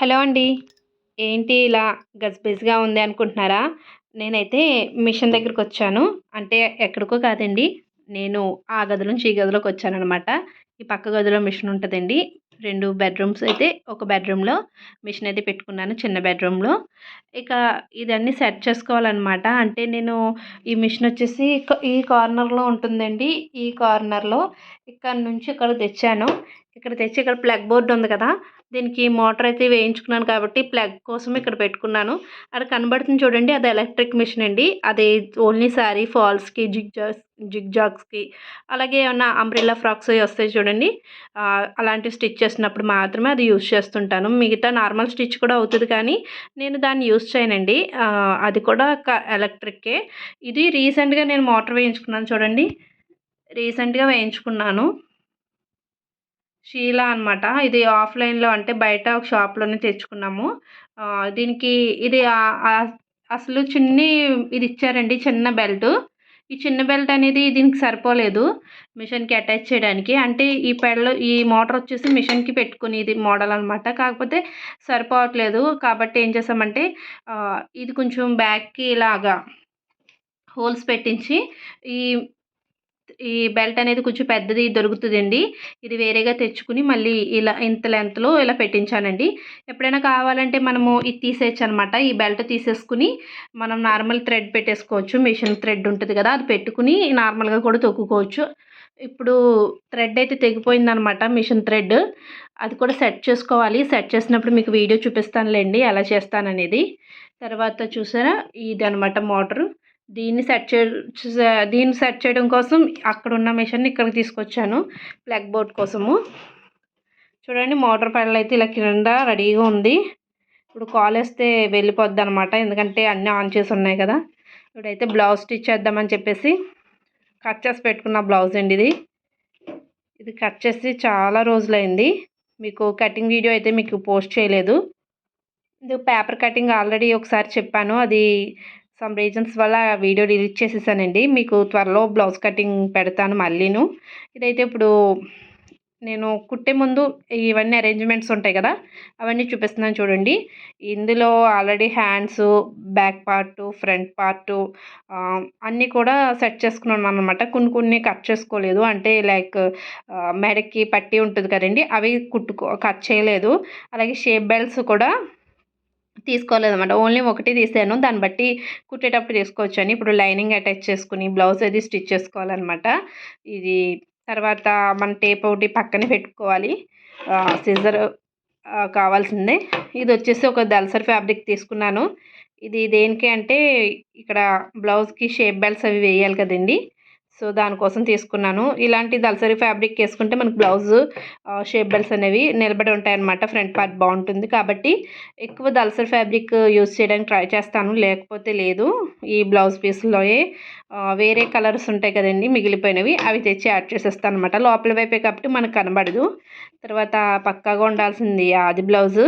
Hello అండి. ఏంటి ఇలా గజ్బిజ్గా ఉంది అనుకుంటున్నారా? నేనైతే మిషన్ దగ్గరికి వచ్చాను. అంటే ఎక్కడికో కాదండి. నేను ఆ గది నుంచి ఈ గదిలోకి వచ్చాననమాట ఈ పక్క గదిలో మిషన్ ఉంటుందండి. రెండు బెడ్రూమ్స్ అయితే ఒక బెడ్రూమ్లో మిషన్ అయితే పెట్టుకున్నాను చిన్న బెడ్రూమ్లో. ఇక ఇదన్నీ సెట్ చేసుకోవాలన్నమాట. అంటే నేను ఈ మిషన్ వచ్చేసి ఈ కార్నర్లో ఉంటుందండి. ఈ కార్నర్లో ఇక్కడ నుంచి ఇక్కడ తెచ్చాను. ఇక్కడ తెచ్చి ఇక్కడ ప్లగ్ బోర్డు ఉంది కదా దీనికి మోటార్ అయితే వేయించుకున్నాను కాబట్టి ప్లగ్ కోసం ఇక్కడ పెట్టుకున్నాను. అక్కడ కనబడుతుంది చూడండి అది ఎలక్ట్రిక్ మిషన్ అండి. అది ఓన్లీ శారీ ఫాల్స్కి జిగ్ జాగ్స్ జిగ్ జాగ్స్కి అలాగే ఏమన్నా అంబ్రెల్లా ఫ్రాక్స్ అవి వస్తాయి చూడండి. అలాంటివి స్టిచ్ చేసినప్పుడు మాత్రమే అది యూజ్ చేస్తుంటాను. మిగతా నార్మల్ స్టిచ్ కూడా అవుతుంది కానీ నేను దాన్ని యూస్ చేయనండి. అది కూడా ఎలక్ట్రిక్కే. ఇది రీసెంట్గా నేను మోటార్ వేయించుకున్నాను చూడండి. రీసెంట్గా వేయించుకున్నాను. షీలా అనమాట ఇది ఆఫ్లైన్లో అంటే బయట ఒక షాప్లోనే తెచ్చుకున్నాము. దీనికి ఇది అసలు చిన్ని ఇది ఇచ్చారండి చిన్న బెల్ట్. ఈ చిన్న బెల్ట్ అనేది దీనికి సరిపోలేదు మిషన్కి అటాచ్ చేయడానికి. అంటే ఈ పెడలు ఈ మోటార్ వచ్చేసి మిషన్కి పెట్టుకుని ఇది మోడల్ అనమాట కాకపోతే సరిపోవట్లేదు. కాబట్టి ఏం చేసామంటే ఇది కొంచెం బ్యాక్కి ఇలాగా హోల్స్ పెట్టించి ఈ ఈ బెల్ట్ అనేది కొంచెం పెద్దది దొరుకుతుందండి. ఇది వేరేగా తెచ్చుకుని మళ్ళీ ఇలా ఇంత లెంత్లో ఇలా పెట్టించానండి. ఎప్పుడైనా కావాలంటే మనము ఇది తీసేయచ్చు అనమాట ఈ బెల్ట్ తీసేసుకుని మనం నార్మల్ థ్రెడ్ పెట్టేసుకోవచ్చు. మిషన్ థ్రెడ్ ఉంటుంది కదా అది పెట్టుకుని నార్మల్గా కూడా తొక్కుకోవచ్చు. ఇప్పుడు థ్రెడ్ అయితే తెగిపోయిందనమాట మిషన్ థ్రెడ్ అది కూడా సెట్ చేసుకోవాలి. సెట్ చేసినప్పుడు మీకు వీడియో చూపిస్తానులేండి ఎలా చేస్తాననేది. తర్వాత చూసారా? ఇది అనమాట మోటరు దీన్ని సెట్ చే దీన్ని సెట్ చేయడం కోసం అక్కడ ఉన్న మిషన్ని ఇక్కడికి తీసుకొచ్చాను ప్లగ్ బోర్డ్ కోసము. చూడండి మోటార్ పెడల్ అయితే ఇలా కింద రెడీగా ఉంది. ఇప్పుడు కాల్ వేస్తే వెళ్ళిపోద్ది అనమాట ఎందుకంటే అన్నీ ఆన్ చేసి ఉన్నాయి కదా. ఇప్పుడైతే బ్లౌజ్ స్టిచ్ చేద్దామని చెప్పేసి కట్ చేసి పెట్టుకున్న బ్లౌజ్ అండి ఇది. ఇది కట్ చేసి చాలా రోజులైంది. మీకు కటింగ్ వీడియో అయితే మీకు పోస్ట్ చేయలేదు. ఇది పేపర్ కటింగ్ ఆల్రెడీ ఒకసారి చెప్పాను అది సమ్ రీజన్స్ వల్ల ఆ వీడియో డిలీట్ చేసేసానండి. మీకు త్వరలో బ్లౌజ్ కటింగ్ పెడతాను మళ్ళీను. ఇదైతే ఇప్పుడు నేను కుట్టే ముందు ఇవన్నీ అరేంజ్మెంట్స్ ఉంటాయి కదా అవన్నీ చూపిస్తున్నాను చూడండి. ఇందులో already hands back part front part అన్నీ కూడా సెట్ చేసుకున్నాను అనమాట కొన్ని కొన్ని కట్ చేసుకోలేదు. అంటే లైక్ మెడకి పట్టి ఉంటుంది కదండి అవి కుట్టుకో కట్ చేయలేదు. అలాగే షేప్ బెల్ట్స్ కూడా తీసుకోలేదన్నమాట. ఓన్లీ ఒకటి తీసాను. దాన్ని బట్టి కుట్టేటప్పుడు తీసుకోవచ్చు అని ఇప్పుడు లైనింగ్ అటాచ్ చేసుకుని బ్లౌజ్ అది స్టిచ్ చేసుకోవాలన్నమాట. ఇది తర్వాత మన టేప్ ఒకటి పక్కన పెట్టుకోవాలి. సిజర్ కావాల్సిందే. ఇది వచ్చేసి ఒక దల్సర్ ఫ్యాబ్రిక్ తీసుకున్నాను. ఇది దేనికి అంటే ఇక్కడ బ్లౌజ్కి షేప్ బెల్ట్స్ అవి వేయాలి కదండి. సో దానికోసం తీసుకున్నాను. ఇలాంటి దల్సరి ఫ్యాబ్రిక్ వేసుకుంటే మనకు బ్లౌజ్ షేప్ బెల్స్ అనేవి నిలబడి ఉంటాయన్నమాట. ఫ్రంట్ పార్ట్ బాగుంటుంది. కాబట్టి ఎక్కువ దల్సరి ఫ్యాబ్రిక్ యూస్ చేయడానికి ట్రై చేస్తాను. లేకపోతే లేదు. ఈ బ్లౌజ్ పీస్లోయే వేరే కలర్స్ ఉంటాయి కదండి మిగిలిపోయినవి. అవి తెచ్చి యాడ్ చేసేస్తాను అనమాట లోపల వైపే కాబట్టి మనకు కనబడదు. తర్వాత పక్కాగా ఉండాల్సింది ఆది బ్లౌజు.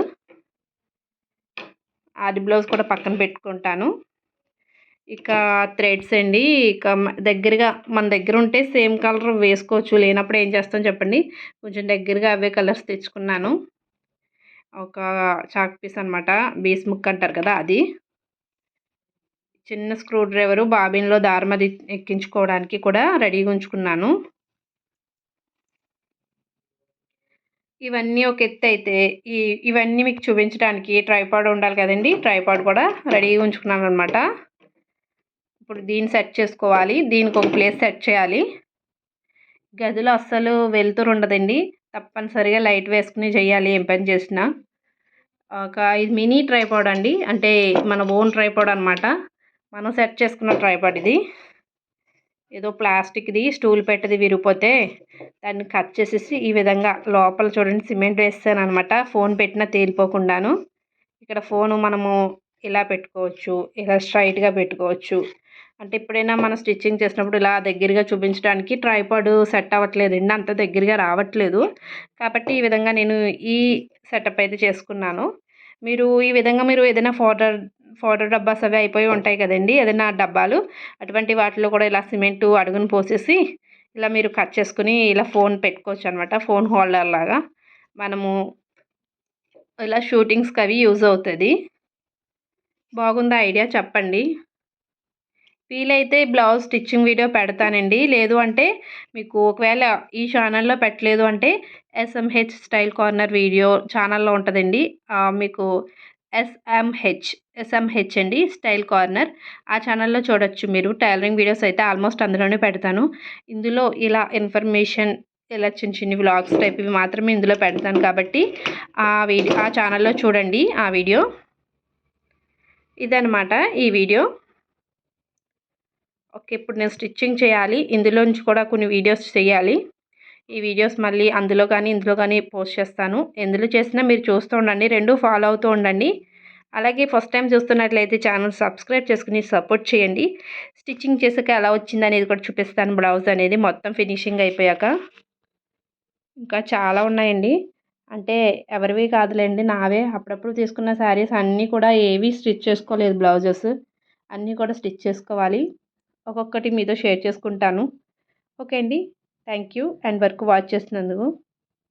ఆది బ్లౌజ్ కూడా పక్కన పెట్టుకుంటాను. ఇక థ్రెడ్స్ అండి. ఇక దగ్గరగా మన దగ్గర ఉంటే సేమ్ కలర్ వేసుకోవచ్చు. లేనప్పుడు ఏం చేస్తాం చెప్పండి? కొంచెం దగ్గరగా అవే కలర్స్ తెచ్చుకున్నాను. ఒక చాక్ పీస్ అనమాట బీస్ ముక్ అంటారు కదా అది. చిన్న స్క్రూ డ్రైవరు బాబిన్లో దారం అది ఎక్కించుకోవడానికి కూడా రెడీగా ఉంచుకున్నాను. ఇవన్నీ ఒక ఎత్తు అయితే ఈ ఇవన్నీ మీకు చూపించడానికి ట్రైపాడ్ ఉండాలి కదండి. ట్రైపాడ్ కూడా రెడీగా ఉంచుకున్నాను అనమాట ఇప్పుడు దీన్ని సెట్ చేసుకోవాలి. దీనికి ఒక ప్లేస్ సెట్ చేయాలి. గదిలో అస్సలు వెళ్తురు ఉండదండి. తప్పనిసరిగా లైట్ వేసుకుని చేయాలి ఏం పని చేసినా. ఒక ఇది మినీ ట్రైపాడ్ అండి. అంటే మన ఓన్ ట్రైపాడ్ అనమాట మనం సెట్ చేసుకున్న ట్రైపాడ్ ఇది. ఏదో ప్లాస్టిక్ది స్టూల్ పెట్టది విరిగిపోతే దాన్ని కట్ చేసేసి ఈ విధంగా లోపల చూడండి సిమెంట్ వేస్తాను అనమాట ఫోన్ పెట్టినా తేలిపోకుండాను. ఇక్కడ ఫోను మనము ఇలా పెట్టుకోవచ్చు. ఇలా స్ట్రైట్గా పెట్టుకోవచ్చు. అంటే ఎప్పుడైనా మనం స్టిచ్చింగ్ చేసినప్పుడు ఇలా దగ్గరగా చూపించడానికి ట్రైపాడ్ సెట్ అవ్వట్లేదండి. అంత దగ్గరగా రావట్లేదు. కాబట్టి ఈ విధంగా నేను ఈ సెటప్ అయితే చేసుకున్నాను. మీరు ఈ విధంగా మీరు ఏదైనా ఫోటర్ ఫోటర్ డబ్బాస్ అవి అయిపోయి ఉంటాయి కదండి ఏదైనా డబ్బాలు అటువంటి వాటిలో కూడా ఇలా సిమెంటు అడుగును పోసేసి ఇలా మీరు కట్ చేసుకుని ఇలా ఫోన్ పెట్టుకోవచ్చు అనమాట ఫోన్ హోల్డర్ లాగా. మనము ఇలా షూటింగ్స్కి అవి యూజ్ అవుతుంది. బాగుందా ఐడియా చెప్పండి. వీలైతే బ్లౌజ్ స్టిచ్చింగ్ వీడియో పెడతానండి. లేదు అంటే మీకు ఒకవేళ ఈ ఛానల్లో పెట్టలేదు అంటే ఎస్ఎంహెచ్ స్టైల్ కార్నర్ వీడియో ఛానల్లో ఉంటుందండి. మీకు ఎస్ఎంహెచ్ ఎస్ఎంహెచ్ అండి స్టైల్ కార్నర్. ఆ ఛానల్లో చూడొచ్చు మీరు. టైలరింగ్ వీడియోస్ అయితే ఆల్మోస్ట్ అందులోనే పెడతాను. ఇందులో ఇలా ఇన్ఫర్మేషన్ ఇలా చిన్న చిన్న వ్లాగ్స్ టైప్ ఇవి మాత్రమే ఇందులో పెడతాను కాబట్టి ఆ వీడియో ఆ ఛానల్లో చూడండి ఆ వీడియో. ఇదనమాట ఈ వీడియో. ఓకే ఇప్పుడు నేను స్టిచ్చింగ్ చేయాలి. ఇందులోంచి కూడా కొన్ని వీడియోస్ చేయాలి. ఈ వీడియోస్ మళ్ళీ అందులో కానీ ఇందులో కానీ పోస్ట్ చేస్తాను. ఎందులో చేసినా మీరు చూస్తూ ఉండండి. రెండు ఫాలో అవుతూ ఉండండి. అలాగే ఫస్ట్ టైం చూస్తున్నట్లయితే ఛానల్ సబ్స్క్రైబ్ చేసుకుని సపోర్ట్ చేయండి. స్టిచ్చింగ్ చేసాక ఎలా వచ్చింది అనేది కూడా చూపిస్తాను. బ్లౌజ్ అనేది మొత్తం ఫినిషింగ్ అయిపోయాక. ఇంకా చాలా ఉన్నాయండి. అంటే ఎవరివి కాదులేండి నావే. అప్పుడప్పుడు తీసుకున్న శారీస్ అన్నీ కూడా ఏవి స్టిచ్ చేసుకోలేదు బ్లౌజెస్. అన్నీ కూడా స్టిచ్ చేసుకోవాలి. ఒక్కొక్కటి మీతో షేర్ చేసుకుంటాను. ఓకే అండి. Thank you and work watch చేసినందుకు.